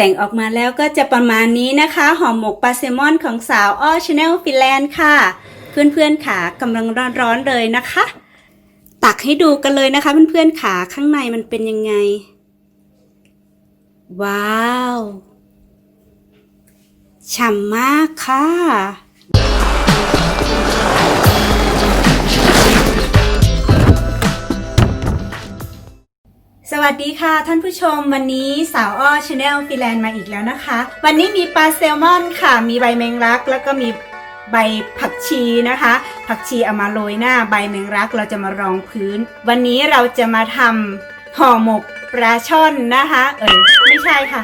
แต่งออกมาแล้วก็จะประมาณนี้นะคะห่อหมกปลาแซลมอนของสาวอ้อชาแนลฟินแลนด์ค่ะ เพื่อนๆขากำลังร้อนๆเลยนะคะ ตักให้ดูกันเลยนะคะ เพื่อนๆขาข้างในมันเป็นยังไง ว้าว ฉ่ำมากค่ะ สวัสดีค่ะท่านผู้ชมวันนี้สาวอ้อชาแนลฟิแลนด์มาอีกแล้วนะคะ วันนี้มีปลาแซลมอนค่ะ มีใบแมงลัก แล้วก็มีใบผักชีนะคะ ผักชีเอามาโรยหน้าใบแมงลักเราจะมารองพื้น วันนี้เราจะมาทำห่อหมกปลาช่อนนะคะ เออไม่ใช่ค่ะ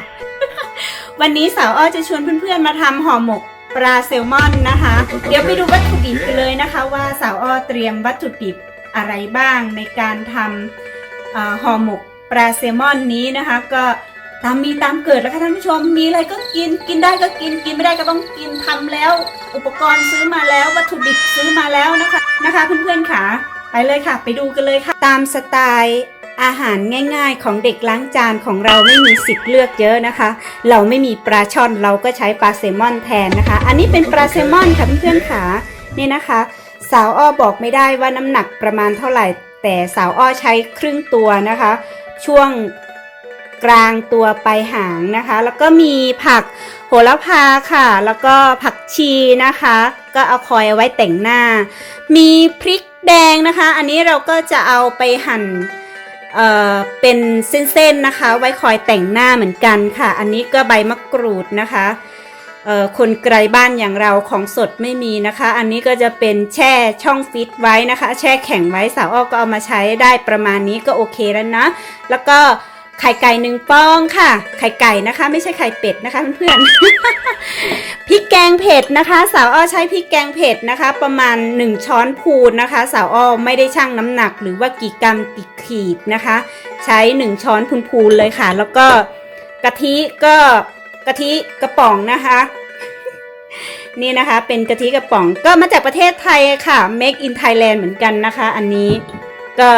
วันนี้สาวอ้อจะชวนเพื่อนๆมาทำห่อหมกปลาแซลมอนนะคะ เดี๋ยวไปดูวัตถุดิบกันเลยนะคะ ว่าสาวอ้อเตรียมวัตถุดิบอะไรบ้างในการทำห่อหมก ปลาแซลมอนนี้นะคะ ก็ตามมีตามเกิดแล้วค่ะท่านผู้ชม มีอะไรก็กินกินได้ก็กินกินไม่ได้ก็ต้องกินทำแล้ว อุปกรณ์ซื้อมาแล้ววัตถุดิบซื้อมาแล้วนะคะนะคะ เพื่อนๆค่ะไปเลยค่ะ ไปดูกันเลยค่ะ ตามสไตล์อาหารง่าย ๆ ของเด็กล้างจานของเราไม่มีสิทธิ์เลือกเยอะนะคะ เราไม่มีปลาช่อนเราก็ใช้ปลาแซลมอนแทนนะคะ อันนี้เป็นปลาแซลมอนค่ะเพื่อนๆค่ะนี่นะคะ สาวอ้อบอกไม่ได้ว่าน้ำหนักประมาณเท่าไหร่ แต่สาวอ้อใช้ครึ่งตัวนะคะ ช่วงกลางตัวไปหางนะคะ แล้วก็มีผักโหระพาค่ะ แล้วก็ผักชีนะคะ ก็เอาคอยไว้แต่งหน้า มีพริกแดงนะคะ อันนี้เราก็จะเอาไปหั่นเอ่อเป็นเส้นๆนะคะ ไว้คอยแต่งหน้าเหมือนกันค่ะ อันนี้ก็ใบมะกรูดนะคะ คนไกลบ้านอย่างเราของสดไม่มีนะคะ อันนี้ก็จะเป็นแช่ช่องฟิตไว้นะคะ แช่แข็งไว้สาวอ้อก็เอามาใช้ได้ประมาณนี้ก็โอเคแล้วนะ แล้วก็ไข่ไก่หนึ่งฟองค่ะ ไข่ไก่นะคะ ไม่ใช่ไข่เป็ดนะคะเพื่อนๆพริกแกงเผ็ดนะคะ สาวอ้อใช้พริกแกงเผ็ดนะคะ ประมาณ 1 ช้อนพูนนะคะ สาวอ้อไม่ได้ชั่งน้ำหนัก หรือว่ากี่กรัมกี่ขีดนะคะ ใช้ 1 ช้อนพูนๆเลยค่ะ แล้วก็กะทิก็กะทิกระป๋องนะคะ นี่นะคะเป็นกะทิกระป๋องก็มาจากประเทศไทยค่ะ Make in Thailand เหมือนกันนะคะ อันนี้ก็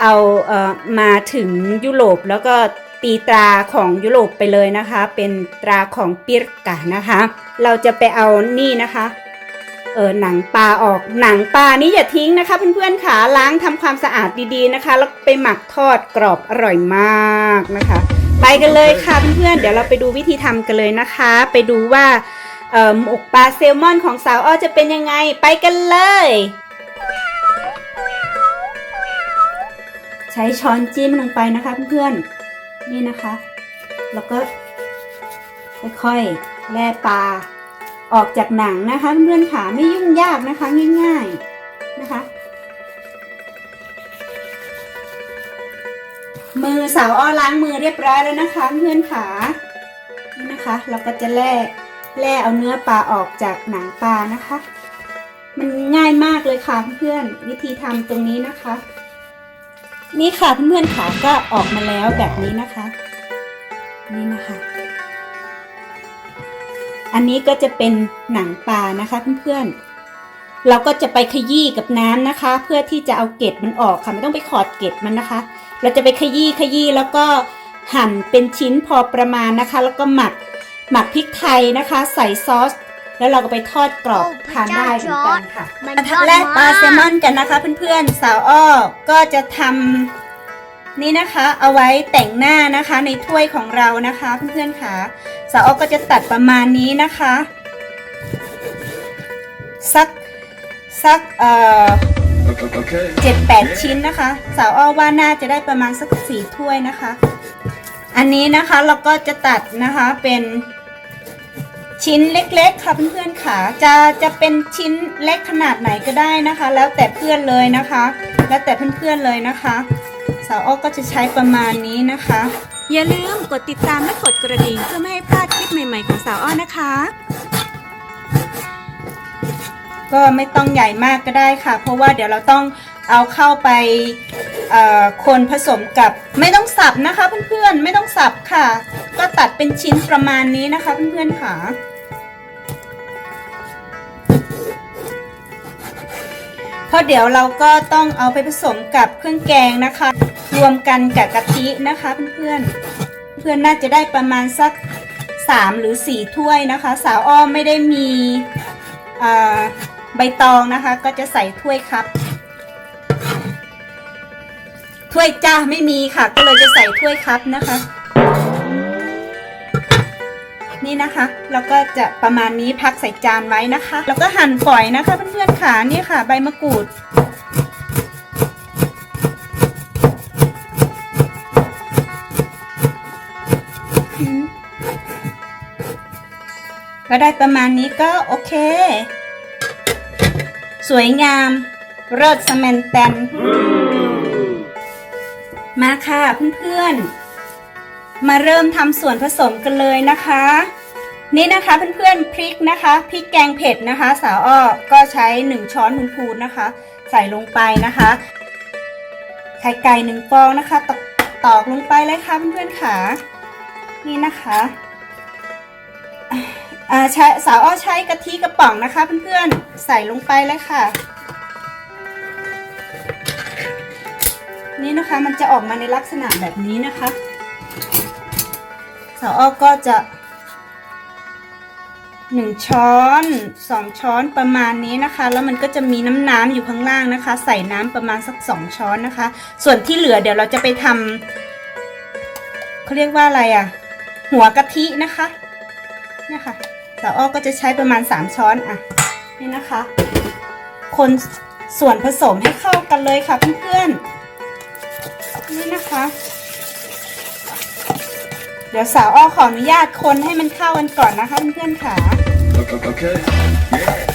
เอาเอ่อมาถึงยุโรปแล้วก็ตีตราของยุโรปไปเลยนะคะ เป็นตราของปิรกะนะคะ เราจะไปเอานี่นะคะเออหนังปลาออกหนังปลานี่อย่าทิ้งนะคะเพื่อนๆค่ะล้างทำความสะอาดดีๆนะคะ แล้วไปหมักทอดกรอบอร่อยมากนะคะ ไปกันเลยค่ะเพื่อนๆเดี๋ยวเราไปดูวิธีทำกันเลยนะคะ ไปดูว่า หมกปลาแซลมอนของสาวอ้อจะเป็นยังไงไปกันเลย ใช้ช้อนจิ้มลงไปนะคะเพื่อนๆนี่นะคะ แล้วก็ค่อยๆแล่ปลาออกจากหนังนะคะเพื่อนๆค่ะไม่ยุ่งยากนะคะง่ายๆนะคะ มือสาวอ้อล้างมือเรียบร้อยแล้วนะคะเพื่อนขานี่นะคะ เราก็จะแล่ แล่เอาเนื้อปลาออกจากหนังปลานะคะ มันง่ายมากเลยค่ะเพื่อนวิธีทำตรงนี้นะคะ นี่ค่ะเพื่อนๆขาก็ออกมาแล้วแบบนี้นะคะ นี่นะคะ อันนี้ก็จะเป็นหนังปลานะคะเพื่อนๆเราก็จะไปขยี้กับน้ำนะคะ เพื่อที่จะเอาเกล็ดมันออกค่ะไม่ต้องไปขอดเกล็ดมันนะคะ เราจะไปขยี้ขยี้แล้วก็หั่นเป็นชิ้นพอประมาณนะคะ แล้วก็หมัก หมักพริกไทยนะคะ ใส่ซอส แล้วเราก็ไปทอดกรอบทานได้เหมือนกันค่ะมันมาทำแรกปลาแซลมอนกันนะคะ เพื่อนๆสาวอ้อก็จะทำนี่นะคะเอาไว้แต่งหน้านะคะในถ้วยของเรานะคะเพื่อนๆค่ะสาวอ้อก็จะตัดประมาณนี้นะคะสักสักเอ่อ Okay. เจ็ดแปดชิ้นนะคะ สาวอ้อว่าน่าจะได้ประมาณสักสี่ถ้วยนะคะ อันนี้นะคะเราก็จะตัดนะคะเป็นชิ้นเล็กๆค่ะเพื่อนๆค่ะจะจะเป็นชิ้นเล็กขนาดไหนก็ได้นะคะ แล้วแต่เพื่อนเลยนะคะ แล้วแต่เพื่อนๆเลยนะคะ สาวอ้อก็จะใช้ประมาณนี้นะคะ อย่าลืมกดติดตามและกดกระดิ่งเพื่อไม่ให้พลาดคลิปใหม่ๆของสาวอ้อนะคะ ก็ไม่ต้องใหญ่มากก็ได้ค่ะ เพราะว่าเดี๋ยวเราต้อง เอาเข้าไปคนผสมกับไม่ต้องสับนะคะเพื่อนๆไม่ต้องสับค่ะ ก็ตัดเป็นชิ้นประมาณนี้นะคะเพื่อนๆค่ะเพราะเดี๋ยวเราก็ต้องเอาไปผสมกับเครื่องแกงนะคะ รวมกันกับกะทินะคะเพื่อนๆเพื่อนน่าจะได้ประมาณสักสามหรือสี่ถ้วยนะคะ สาวอ้อมไม่ได้มีใบตองนะคะ ก็จะใส่ถ้วยครับ ถ้วยจ้าไม่มีค่ะ ก็เลยจะใส่ถ้วยครับนะคะ นี่นะคะแล้วก็จะประมาณนี้พักใส่จานไว้นะคะ แล้วก็หั่นฝอยนะคะเพื่อนๆค่ะนี่ค่ะ ใบมะกรูดก็ได้ประมาณนี้ก็โอเค สวยงามเลิศสแมนแตน มาค่ะเพื่อนๆ มาเริ่มทำส่วนผสมกันเลยนะคะ นี่นะคะเพื่อนๆพริกนะคะพริกแกงเผ็ดนะคะ สาวอ้อก็ใช้ 1 ช้อนพูนๆนะคะ ใส่ลงไปนะคะไข่ไก่หนึ่งฟองนะคะตอกตอกลงไปเลยค่ะเพื่อนๆค่ะนี่นะคะาใช้สาวอ้อใช้กะทิกระป๋องนะคะเพื่อนๆใส่ลงไปเลยค่ะ นี่นะคะมันจะออกมาในลักษณะแบบนี้นะคะสาวอ้อก็จะหนึ่งช้อนสองช้อนประมาณนี้นะคะ แล้วมันก็จะมีน้ำน้ำอยู่ข้างล่างนะคะ ใส่น้ำประมาณสักสองช้อนนะคะ ส่วนที่เหลือเดี๋ยวเราจะไปทำเขาเรียกว่าอะไรอะ่ะ หัวกะทินะคะเนี่ยค่ะสาวอ้อก็จะใช้ประมาณสามช้อนอะนี่นะคะ คนส่วนผสมให้เข้ากันเลยค่ะเพื่อนๆ นี่นะคะ เดี๋ยวสาวอ้อขออนุญาตคนให้มันเข้ากันก่อนนะคะเพื่อนๆค่ะ Okay. Yeah.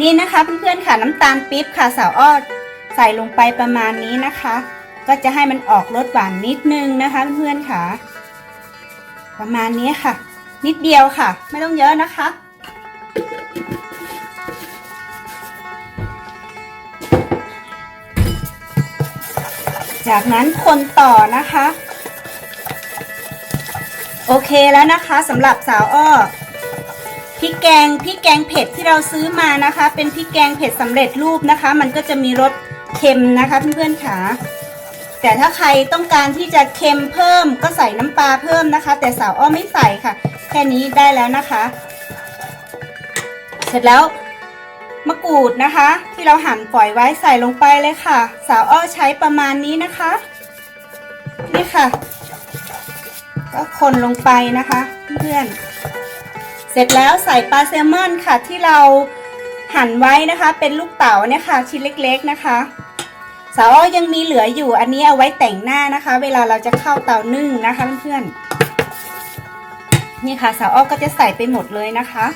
นี่นะคะเพื่อนๆค่ะน้ำตาลปี๊บค่ะสาวอ้อใส่ลงไปประมาณนี้นะคะ ก็จะให้มันออกรสหวานนิดนึงนะคะเพื่อนๆค่ะ ประมาณนี้ค่ะ นิดเดียวค่ะ ไม่ต้องเยอะนะคะ จากนั้นคนต่อนะคะ โอเคแล้วนะคะสำหรับสาวอ้อพริกแกงพริกแกงเผ็ดที่เราซื้อมานะคะ เป็นพริกแกงเผ็ดสำเร็จรูปนะคะ มันก็จะมีรสเค็มนะคะเพื่อนๆค่ะแต่ถ้าใครต้องการที่จะเค็มเพิ่มก็ใส่น้ำปลาเพิ่มนะคะ แต่สาวอ้อไม่ใส่ค่ะ ค่นี้ได้แล้วนะคะ เสร็จแล้วมะกรูดนะคะ ที่เราหั่นปล่อยไว้ใส่ลงไปเลยค่ะ สาวอ้อใช้ประมาณนี้นะคะ นี่ค่ะ ก็คนลงไปนะคะเพื่อนเสร็จแล้วใส่ปลาแซลมอนค่ะที่เราหั่นไว้นะคะ เป็นลูกเต๋าเนี่ยค่ะ ชิ้นเล็ก ๆนะคะสาวอ้อยังมีเหลืออยู่อันนี้เอาไว้แต่งหน้านะคะ เวลาเราจะเข้าเตานึ่งนะคะเพื่อนๆ นี่ค่ะ สาวอ้อก็จะใส่ไปหมดเลยนะคะ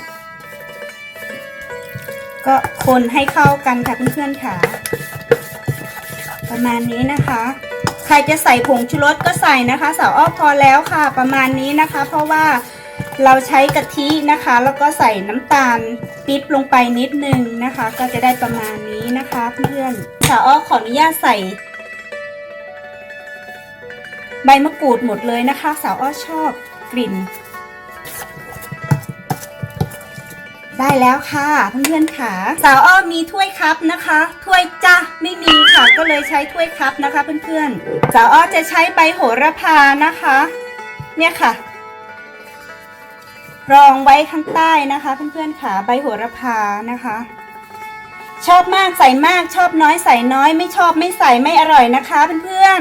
ก็คนให้เข้ากันค่ะเพื่อนๆค่ะ ประมาณนี้นะคะ ใครจะใส่ผงชูรสก็ใส่นะคะ สาวอ้อพอแล้วค่ะ ประมาณนี้นะคะ เพราะว่าเราใช้กะทินะคะ แล้วก็ใส่น้ำตาลปิ๊บลงไปนิดนึงนะคะ ก็จะได้ประมาณนี้นะคะเพื่อนสาวอ้อขออนุญาตใส่ใบมะกรูดหมดเลยนะคะ สาวอ้อชอบกลิ่น ได้แล้วค่ะเพื่อนๆค่ะ สาวอ้อมีถ้วยคัพนะคะ ถ้วยจ้ะไม่มีค่ะก็เลยใช้ถ้วยคัพนะคะ เพื่อนๆ สาวอ้อจะใช้ใบโหระพานะคะ เนี่ยค่ะ รองไว้ข้างใต้นะคะ เพื่อนๆค่ะ ใบโหระพานะคะ ชอบมากใส่มากชอบน้อยใส่น้อยไม่ชอบไม่ใส่ไม่อร่อยนะคะ เพื่อน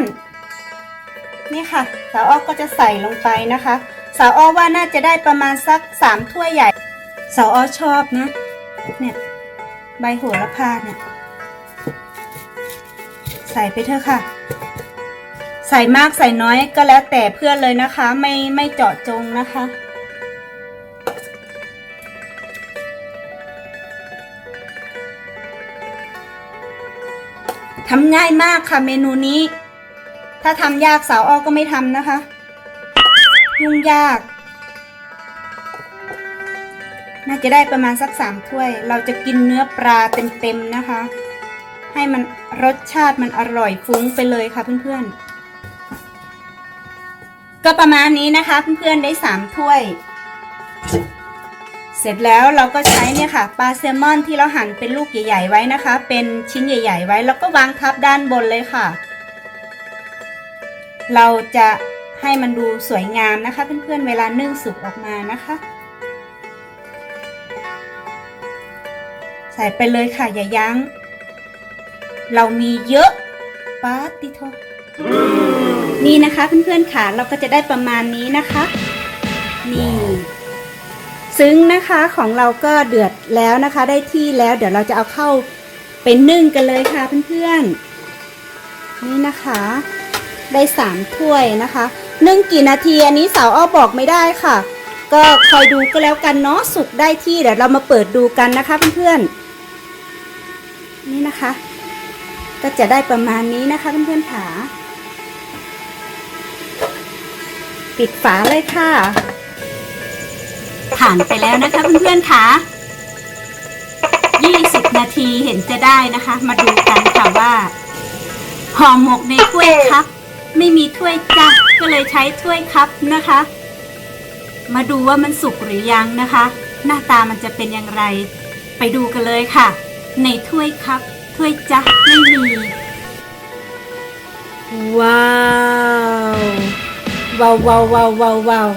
ๆนี่ค่ะ สาวอ้อก็จะใส่ลงไปนะคะ สาวอ้อว่าน่าจะได้ประมาณสักสามถ้วยใหญ่ สาวอ้อชอบนะ เนี่ย ใบโหระพาเนี่ย ใส่ไปเถอะค่ะ ใส่มากใส่น้อยก็แล้วแต่เพื่อนเลยนะคะ ไม่ไม่เจาะจงนะคะทำง่ายมากค่ะเมนูนี้ ถ้าทำยากสาวอ้อก็ไม่ทำนะคะ ยุ่งยาก จะได้ประมาณสักสามถ้วย เราจะกินเนื้อปลาเต็มๆนะคะ ให้มันรสชาติมันอร่อยฟุ้งไปเลยค่ะเพื่อนๆ ก็ประมาณนี้นะคะเพื่อนๆได้สามถ้วย เสร็จแล้วเราก็ใช้เนี่ยค่ะปลาแซลมอนที่เราหั่นเป็นลูกใหญ่ๆไว้นะคะ เป็นชิ้นใหญ่ ๆ ไว้ แล้วก็วางทับด้านบนเลยค่ะ เราจะให้มันดูสวยงามนะคะ เพื่อนๆเวลานึ่งสุกออกมานะคะ ใส่ไปเลยค่ะอย่ายัง้ง เรามีเยอะปาติโทนี่นะคะเพื่อนๆค่ะเราก็จะได้ประมาณนี้นะคะ นี่ซึ้งนะคะของเราก็เดือดแล้วนะคะ ได้ที่แล้ว เดี๋ยวเราจะเอาเข้าเป็นนึ่งกันเลยค่ะเพื่อนๆนี่นะคะ ได้สามถ้วยนะคะนึ่งกี่นาทีอันนี้สาวอ้อบอกไม่ได้ค่ะ ก็คอยดูก็แล้วกันเนาะสุกได้ที่เดี๋ยวเรามาเปิดดูกันนะคะเพื่อนๆ นี่นะคะ ก็จะได้ประมาณนี้นะคะเพื่อนๆค่ะปิดฝาเลยค่ะ ผ่านไปแล้วนะคะเพื่อนๆค่ะ20 นาทีเห็นจะได้นะคะ มาดูกันค่ะว่าห่อหมกในถ้วยครับ ไม่มีถ้วยจ้ะก็เลยใช้ถ้วยครับนะคะ มาดูว่ามันสุกหรือยังนะคะ หน้าตามันจะเป็นอย่างไร ไปดูกันเลยค่ะ ในถ้วยครับ ถ้วยจ้ะไม่มี ว้าวว้าวว้าวว้าวว้าววาว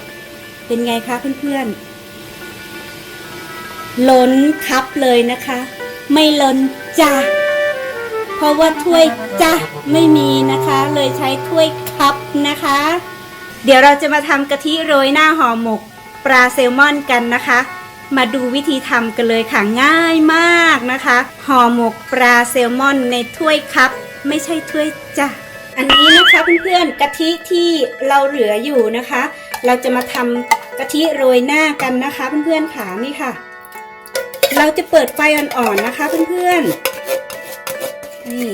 เป็นไงคะเพื่อนๆ ล้นคับเลยนะคะ ไม่ล้นจ้ะเพราะว่าถ้วยจ้ะไม่มีนะคะ เลยใช้ถ้วยคับนะคะ เดี๋ยวเราจะมาทำกะทิโรยหน้าห่อหมกปลาแซลมอนกันนะคะ มาดูวิธีทำกันเลยค่ะง่ายมากนะคะห่อหมกปลาแซลมอนในถ้วยคัพไม่ใช่ถ้วยจ้ะอันนี้นะคะเพื่อนๆกะทิที่เราเหลืออยู่นะคะ เราจะมาทำกะทิโรยหน้ากันนะคะเพื่อนๆขานี่ค่ะ เราจะเปิดไฟอ่อนๆนะคะเพื่อนๆนี่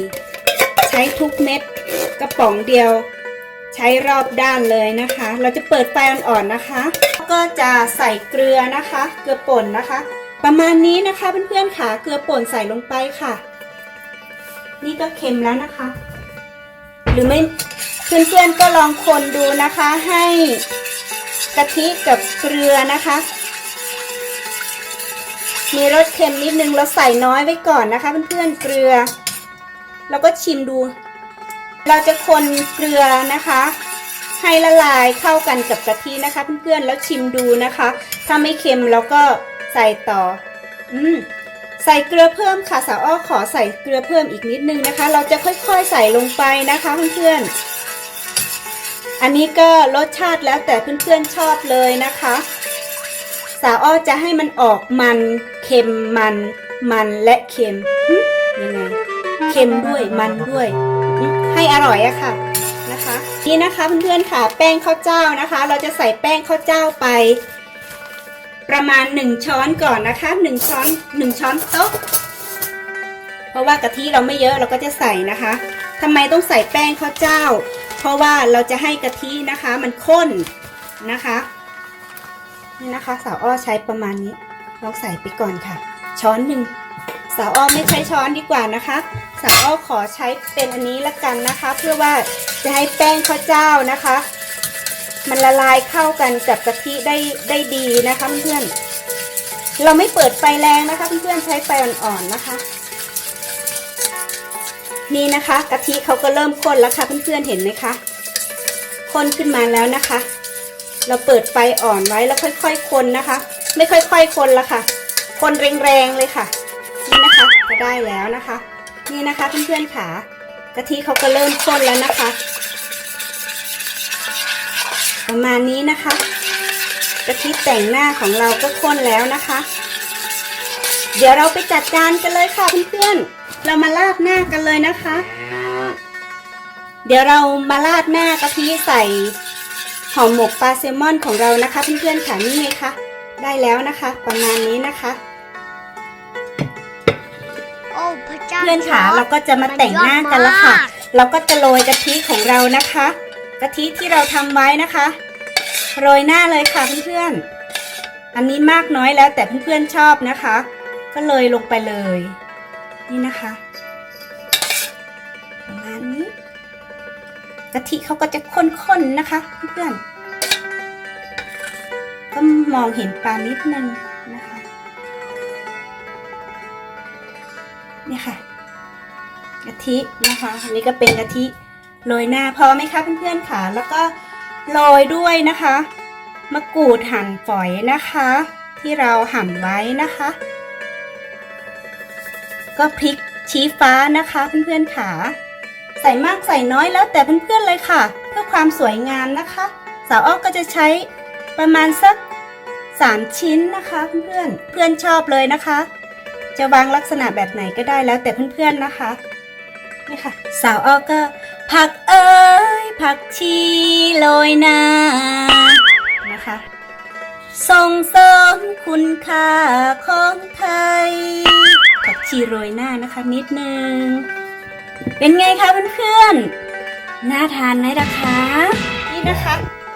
ใช้ทุกเม็ดกระป๋องเดียว ใช้รอบด้านเลยนะคะ เราจะเปิดไฟอ่อนๆนะคะ ก็จะใส่เกลือนะคะ เกลือป่นนะคะ ประมาณนี้นะคะเพื่อนๆค่ะ เกลือป่นใส่ลงไปค่ะ นี่ก็เค็มแล้วนะคะ หรือไม่เพื่อนๆก็ลองคนดูนะคะให้กะทิกับเกลือนะคะ มีรสเค็มนิดนึงเราใส่น้อยไว้ก่อนนะคะ เพื่อนๆเกลือ เราก็ชิมดู เราจะคนเกลือนะคะ ให้ละลายเข้ากันกับกะทินะคะ เพื่อนๆแล้วชิมดูนะคะ ถ้าไม่เค็มเราก็ใส่ต่อ อืมใส่เกลือเพิ่มค่ะสาวอ้อขอใส่เกลือเพิ่มอีกนิดนึงนะคะ เราจะค่อยๆใส่ลงไปนะคะเพื่อนๆอันนี้ก็รสชาติแล้วแต่เพื่อนๆชอบเลยนะคะ สาวอ้อจะให้มันออกมันเค็มมัน มันและเค็มยังไงเค็มด้วยมันด้วย ให้อร่อยอะค่ะนะคะ นี่นะคะเพื่อนๆค่ะ แป้งข้าวเจ้านะคะ เราจะใส่แป้งข้าวเจ้าไป ประมาณ 1 ช้อนก่อนนะคะ1ช้อน1ช้อนโต๊ะเพราะว่ากะทิเราไม่เยอะเราก็จะใส่นะคะทำไมต้องใส่แป้งข้าวเจ้า เพราะว่าเราจะให้กะทินะคะมันข้นนะคะนี่นะคะสาวอ้อใช้ประมาณนี้ลองใส่ไปก่อนค่ะ ช้อนหนึ่ง สาวอ้อไม่ใช้ช้อนดีกว่านะคะ สาวอ้อขอใช้เป็นอันนี้ละกันนะคะ เพื่อว่าจะให้แป้งข้าวเจ้านะคะ มันละลายเข้ากันกับกะทิได้ได้ดีนะคะเพื่อนๆเราไม่เปิดไฟแรงนะคะเพื่อนๆใช้ไฟอ่อนๆนะคะ นี่นะคะกะทิเขาก็เริ่มข้นแล้วค่ะเพื่อนๆเห็นไหมคะข้นขึ้นมาแล้วนะคะ เราเปิดไฟอ่อนไว้แล้วค่อยๆคนนะคะ ไม่ค่อยๆคนละค่ะ คนแรงๆเลยค่ะ นะคะ ก็ได้แล้วนะคะ นี่นะคะเพื่อนๆค่ะกะทิเขาก็เริ่มข้นแล้วนะคะ ประมาณนี้นะคะกะทิแต่งหน้าของเราก็ข้นแล้วนะคะ เดี๋ยวเราไปจัดจานกันเลยค่ะเพื่อนๆเรามาราดหน้ากันเลยนะคะ เดี๋ยวเรามาราดหน้ากะทิใส่ห่อหมกปลาแซลมอนของเรานะคะเพื่อนๆค่ะนี่ไงคะได้แล้วนะคะ ประมาณนี้นะคะ พื่อนๆค่ะ เราก็จะมาแต่งหน้ากันละค่ะ เราก็จะโรยกะทิของเรานะคะ กะทิที่เราทำไว้นะคะ โรยหน้าเลยค่ะเพื่อนๆ อันนี้มากน้อยแล้วแต่เพื่อนๆชอบนะคะ ก็เลยลงไปเลย นี่นะคะประมาณนี้กะทิเขาก็จะข้นๆนะคะ เพื่อนๆ ก็มองเห็นปลานิดนึงนะคะนี่ค่ะ กะทินะคะ อันนี้ก็เป็นกะทิโรยหน้าพอไหมคะเพื่อนๆค่ะ แล้วก็โรยด้วยนะคะมะกรูดหั่นฝอยนะคะ ที่เราหั่นไว้นะคะ ก็พริกชี้ฟ้านะคะเพื่อนๆค่ะใส่มากใส่น้อยแล้วแต่เพื่อนๆเลยค่ะ เพื่อความสวยงามนะคะสาวอ้อก็จะใช้ประมาณสัก3ชิ้นนะคะเพื่อนๆเพื่อนชอบเลยนะคะ จะวางลักษณะแบบไหนก็ได้แล้วแต่เพื่อนๆนะคะ นี่ค่ะ สาวอ้อก็ ผักเอ้ย ผักชีโรยหน้านะคะ ส่งเสริมคุณค่าของไทย ผักชีโรยหน้านะคะนิดนึง เป็นไงคะเพื่อนๆ น่าทานไหมล่ะคะ นี่นะคะ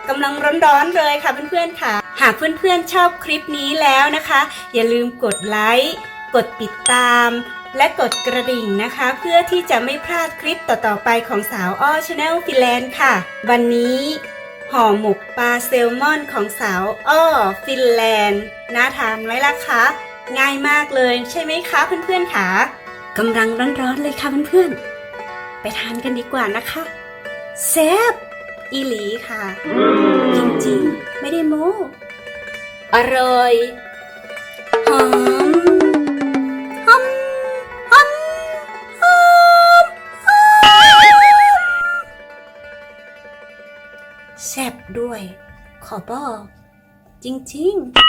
กำลังร้อนๆเลยค่ะเพื่อนๆค่ะ หากเพื่อนๆชอบคลิปนี้แล้วนะคะ อย่าลืมกดไลค์ กดติดตาม และกดกระดิ่งนะคะ เพื่อที่จะไม่พลาดคลิปต่อๆไปของสาวอ้อชาแนลฟิแลนด์ค่ะ วันนี้ห่อหมกปลาแซลมอนของสาวอ้อฟินแลนด์น่าทานไหมล่ะคะง่ายมากเลยใช่ไหมคะเพื่อนๆค่ะกำลังร้อนๆเลยค่ะเพื่อนๆ ไปทานกันดีกว่านะคะแซ่บอีหลีค่ะ จริงๆ ไม่ได้โม้อร่อยหอม ขอบอก จริง ๆ